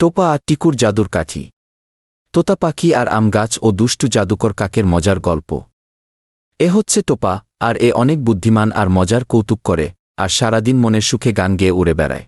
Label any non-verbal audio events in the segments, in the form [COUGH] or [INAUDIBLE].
টোপা আর টিকুর জাদুর কাঠি। তোতা পাখি আর আম গাছ ও দুষ্টু জাদুকর কাকের মজার গল্প। এ হচ্ছে টোপা আর এ অনেক বুদ্ধিমান আর মজার কৌতুক করে, আর সারাদিন মনের সুখে গান গেয়ে উড়ে বেড়ায়।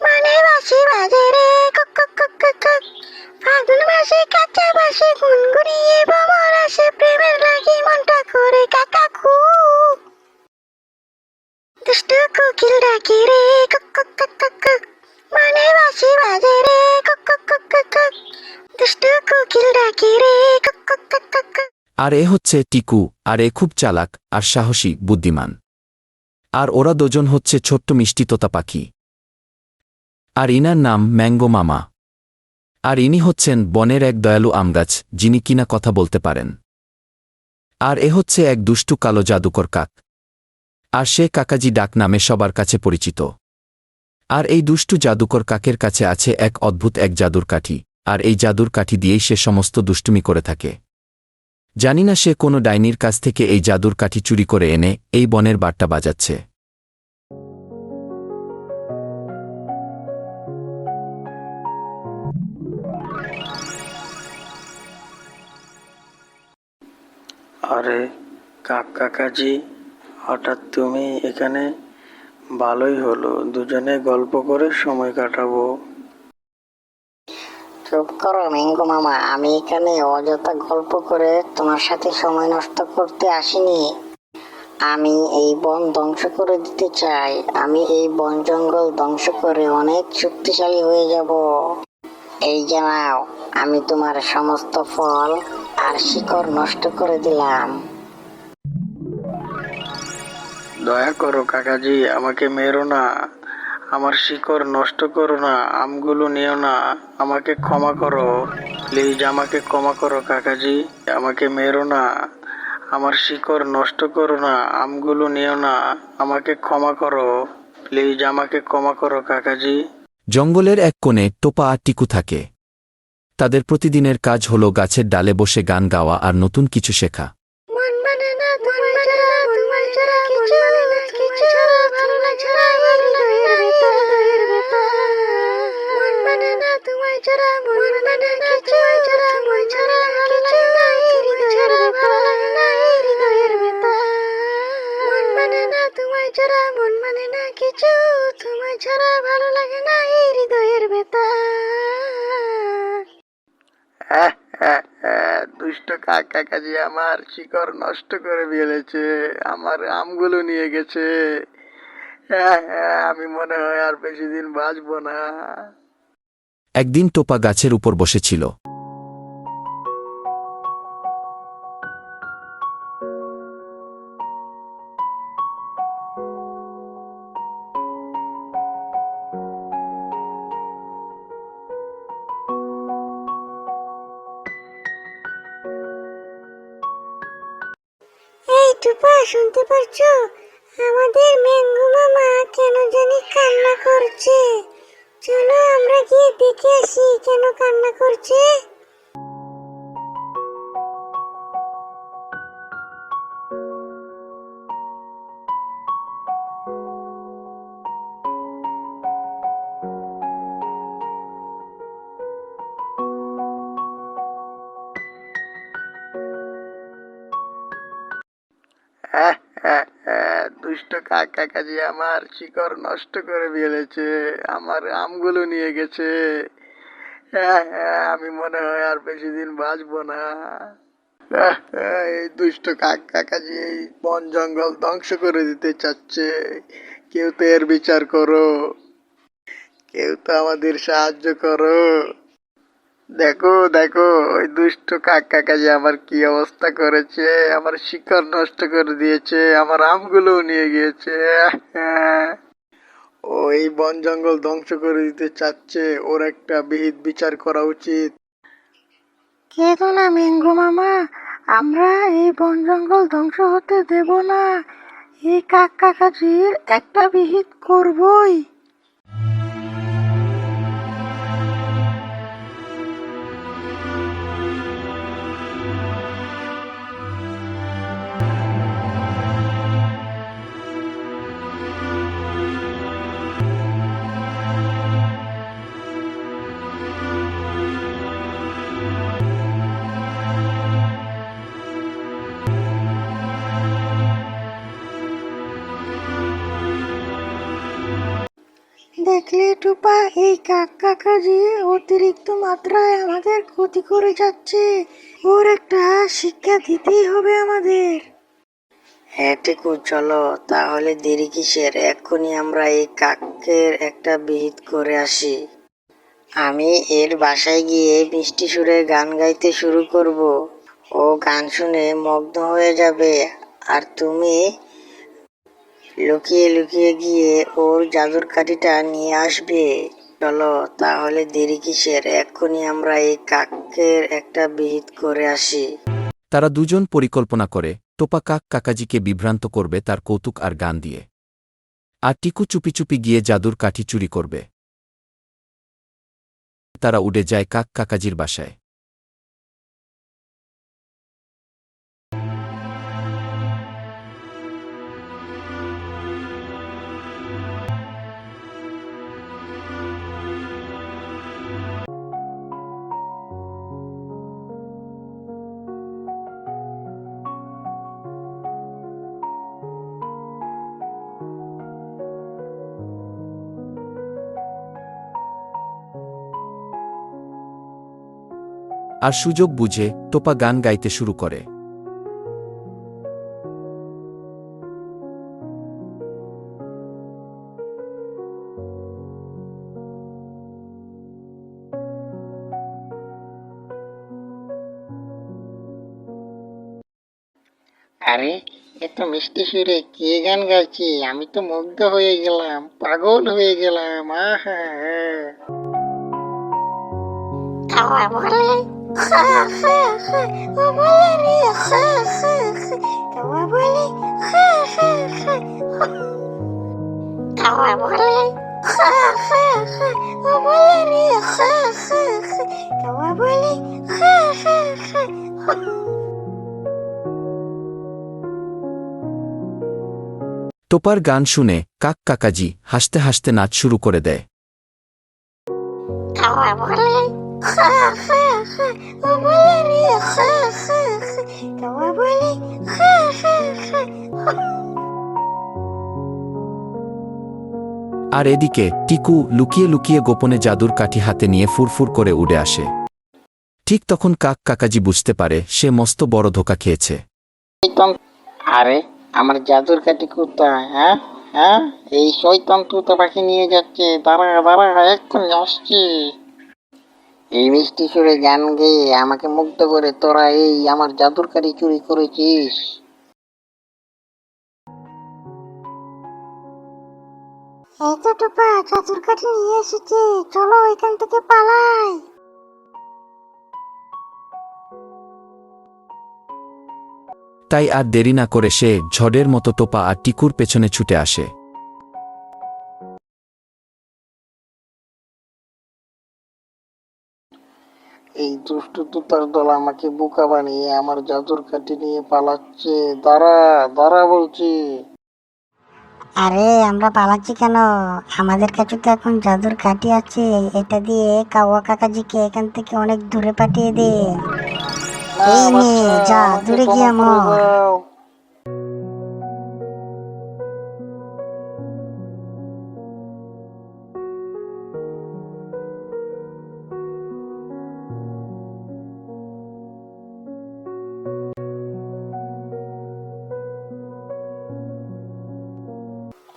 মানে বাজে রে আর এ হচ্ছে টিকু, আর এ খুব চালাক, আর সাহসী, বুদ্ধিমান। আর ওরা দুজন হচ্ছে ছোট্ট মিষ্টি তোতা পাখি। আর ইনার নাম ম্যাঙ্গো মামা। আর ইনি হচ্ছেন বনের এক দয়ালু আমগাছ, যিনি কিনা কথা বলতে পারেন। আর এ হচ্ছে এক দুষ্টু কালো জাদুকর কাক। আর সে কাকাজি ডাক নামে সবার কাছে পরিচিত। আর এই দুষ্টু জাদুকর কাকের কাছে আছে এক অদ্ভুত এক জাদুর কাঠি। আর এই জাদুর কাঠি দিয়েই সে সমস্ত দুষ্টুমি করে থাকে। জানি না সে কোনো ডাইনির কাছ থেকে এই জাদুর কাঠি চুরি করে এনে এই বনের বাট্টা বাজাচ্ছে। আরে, কাক কাকাজি, হঠাৎ তুমি এখানে ভালোই হলো। দুজনে গল্প করে সময় কাটাবো। করো মামা, আমি এখানে অযথা গল্প করে তোমার সাথে সময় নষ্ট করতে আসিনি। আমি এই বন ধ্বংস করে দিতে চাই। আমি এই বন জঙ্গল ধ্বংস করে অনেক শক্তিশালী হয়ে যাব। এই জানাও আমি তোমার সমস্ত ফল আর শিকড় নষ্ট করে দিলাম। দয়া করো কাকাজি, আমাকে মেরো না। আমার শিকড় নষ্ট করো না, আমগুলো নিও না, আমাকে ক্ষমা করো। প্লিজ আমাকে ক্ষমা করো, কাকাজি, আমাকে মেরো না। আমার শিকড় নষ্ট করো না, আমগুলো নিও না, আমাকে ক্ষমা করো। প্লিজ আমাকে ক্ষমা করো, কাকাজি। জঙ্গলের এক কোণে টোপা আর টিকু থাকে। তাদের প্রতিদিনের কাজ হল গাছের ডালে বসে গান গাওয়া আর নতুন কিছু শেখা। ছাড়া মন মানে না কিছু তোমায় ছাড়া ভালো লাগে না হৃদয়ের হ্যাঁ, [LAUGHS] দুষ্ট কাক কাকাজি আমার শিকড় নষ্ট করে ফেলেছে আমার আমগুলো নিয়ে গেছে। [LAUGHS] আমি মনে হয় আর বেশি দিন বাঁচবো না। একদিন টোপা গাছের উপর বসেছিল। টুপা, শুনতে পারছ? আমাদের ম্যাঙ্গো মামা কেন জানি কান্না করছে। চলো আমরা গিয়ে দেখে আসি কেন কান্না করছে। হ্যাঁ, হ্যাঁ, দুষ্ট কাক কাকাজি আমার শিকড় নষ্ট করে ফেলেছে আমার আমগুলো নিয়ে গেছে। হ্যাঁ, হ্যাঁ, আমি মনে হয় আর বেশি দিন বাঁচবো না। হ্যাঁ, হ্যাঁ, এই দুষ্ট কাক কাকাজি এই বন জঙ্গল ধ্বংস করে দিতে চাচ্ছে। কেউ তো এর বিচার করো কেউ তো আমাদের সাহায্য করো। দেখো দেখো, ওই দুষ্ট কাক কাকাজি আমার কি অবস্থা করেছে? আমার শিকড় নষ্ট করে দিয়েছে, আমার আমগুলো নিয়ে গিয়েছে। ও এই বন জঙ্গল ধ্বংস করে দিতে চাচ্ছে, ওর একটা বিহিত বিচার করা উচিত। কেঁদো না ম্যাঙ্গো মামা? আমরা এই বন জঙ্গল ধ্বংস হতে দেব না। এই কাক কাকাজির একটা বিহিত করবই। দেখলে টুপা, এই কাক কাকাজি অতিরিক্ত মাত্রায় আমাদের ক্ষতি করে যাচ্ছে। ওর একটা শিক্ষা দিতেই হবে আমাদের। হ্যাঁ টিকু চলো তাহলে দেরি কিসের? এক্ষুনি আমরা এই কাকের একটা বিহিত করে আসি। আমি এর বাসায় গিয়ে মিষ্টি সুরে গান গাইতে শুরু করব। ও গান শুনে মগ্ন হয়ে যাবে। আর তুমি লুকিয়ে লুকিয়ে গিয়ে ওর জাদুর কাঠিটা নিয়ে আসবে। চলো, তাহলে দেরি কিসের? এক্ষুনি আমরা এই কাকের একটা বিহিত করে আসি। তারা দুজন পরিকল্পনা করে। টোপা কাক কাকাজিকে বিভ্রান্ত করবে তার কৌতুক আর গান দিয়ে। আর টিকু চুপি চুপি গিয়ে জাদুর কাঠি চুরি করবে। তারা উড়ে যায় কাক কাকাজির বাসায়। আর সুযোগ বুঝে টোপা গান গাইতে শুরু করে। আরে এত মিষ্টি সুরে কে গান গাইছে? আমি তো মুগ্ধ হয়ে গেলাম পাগল হয়ে গেলাম আহা। কাওয়া টোপার গান শুনে কাক কাকাজি হাসতে হাসতে নাচ শুরু করে দেয়। আর এদিকে টিকু লুকিয়ে লুকিয়ে গোপনে জাদুর কাঠি হাতে নিয়ে ফুরফুর করে উড়ে আসে। ঠিক তখন কাক কাকাজি বুঝতে পারে সে মস্ত বড় ধোকা খেয়েছে। আরে, আমার জাদুর কাঠি কোথায় হ্যাঁ? হ্যাঁ? এই শৈতান তুতো পাখি নিয়ে যাচ্ছে দাঁড়া দাঁড়া, এক্ষুনি আসছি। এই মিষ্টি সুরে গান গেয়ে আমাকে মুগ্ধ করে তোরা এই আমার জাদুর কাঠি চুরি করেছিস। এই তো টুপা চাদর কাঠি নিয়ে এসেছি। চলো এখান থেকে পালাই। তাই আর দেরি না করে সে ঝড়ের মতো টোপা আর টিকুর পেছনে ছুটে আসে। এই দুষ্টু তুতার দল আমাকে বোকা বানিয়ে আমার জাদুর কাঠি নিয়ে পালাচ্ছে। দাঁড়া দাঁড়া বলছি। আরে আমরা পালাচ্ছি কেন? আমাদের কাছে তো এখন জাদুর কাঠি আছে এটা দিয়ে কাওয়া কাকাজিকে এখান থেকে অনেক দূরে পাঠিয়ে দে। এই নে যা দূরে গিয়ে করে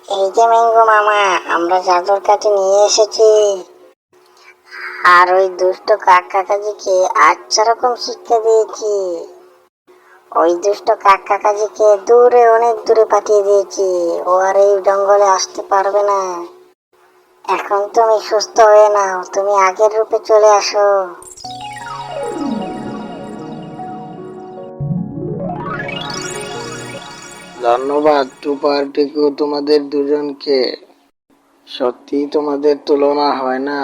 এই যে ম্যাঙ্গো মামা, আমরা জাদুর কাঠি নিয়ে এসেছি। আর ওই দুষ্ট কাক কাকাজিকে আচ্ছা রকম শিক্ষা দিয়েছি। ওই দুষ্ট কাক কাকাজিকে দূরে, অনেক দূরে পাঠিয়ে দিয়েছি। ও আর এই জঙ্গলে আসতে পারবে না। এখন তুমি সুস্থ হয়ে নাও, তুমি আগের রূপে চলে আসো। ধন্যবাদ টুপার টিকু তোমাদের দুজনকে। সত্যি তোমাদের তুলনা হয় না।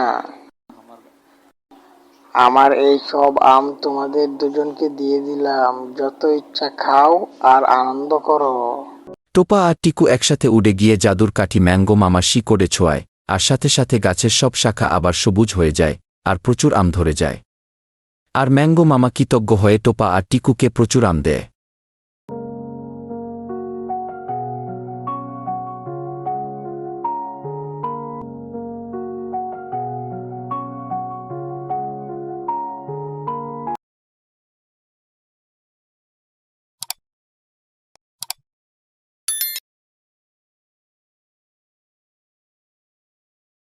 আমার এই সব আম তোমাদের দুজনকে দিয়ে দিলাম। যত ইচ্ছা খাও আর আনন্দ করো। টোপা আর টিকু একসাথে উড়ে গিয়ে জাদুর কাঠি ম্যাঙ্গো মামা শিকড়ে ছোঁয়ায়, আর সাথে সাথে গাছের সব শাখা আবার সবুজ হয়ে যায়, আর প্রচুর আম ধরে যায়। আর ম্যাঙ্গো মামা কৃতজ্ঞ হয়ে টোপা আর টিকুকে প্রচুর আম দেয়।